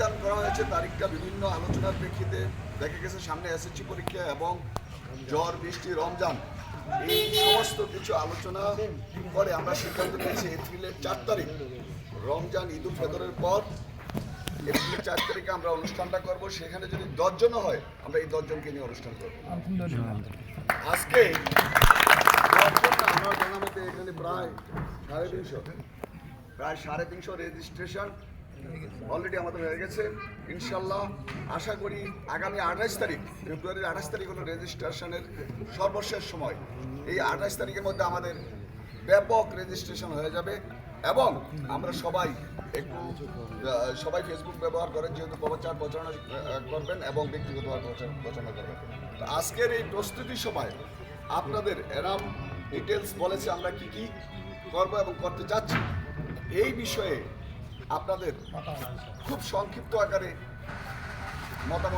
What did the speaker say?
নির্ধারণ করা হয়েছে তারিখটা বিভিন্ন আলোচনার প্রেক্ষিতে দেখা গেছে সামনে এসএসসি পরীক্ষা এবং ঝড় বৃষ্টি রমজান এই সমস্ত কিছু আলোচনা করে আমরা সিদ্ধান্ত নিয়েছি এপ্রিলের চার তারিখ। রমজান ঈদ উল ফিতরের পর এপ্রিলের চার তারিখে আমরা অনুষ্ঠানটা করব। সেখানে যদি দশজনও হয় আমরা এই দশজনকে নিয়ে অনুষ্ঠান করব। আজকে আমার জানা মতে এখানে প্রায় সাড়ে তিনশো। প্রায় সাড়ে তিনশো রেজিস্ট্রেশন অলরেডি আমাদের হয়ে গেছে। ইনশাল্লাহ আশা করি আগামী আঠাশ তারিখ ফেব্রুয়ারির আঠাশ তারিখ হলো রেজিস্ট্রেশনের সর্বশেষ সময়। এই আঠাশ তারিখের মধ্যে আমাদের ব্যাপক রেজিস্ট্রেশন হয়ে যাবে এবং আমরা সবাই একটু সবাই ফেসবুক ব্যবহার করেন, যেহেতু প্রচার প্রচারণা করবেন এবং ব্যক্তিগতভাবে প্রচার প্রচারণা করবেন। আজকের এই প্রস্তুতির সময় আপনাদের এরাম ডিটেলস বলেছে আমরা কি কি করব এবং করতে চাচ্ছি। এই বিষয়ে আপনাদের খুব সংক্ষিপ্ত আকারে মতামত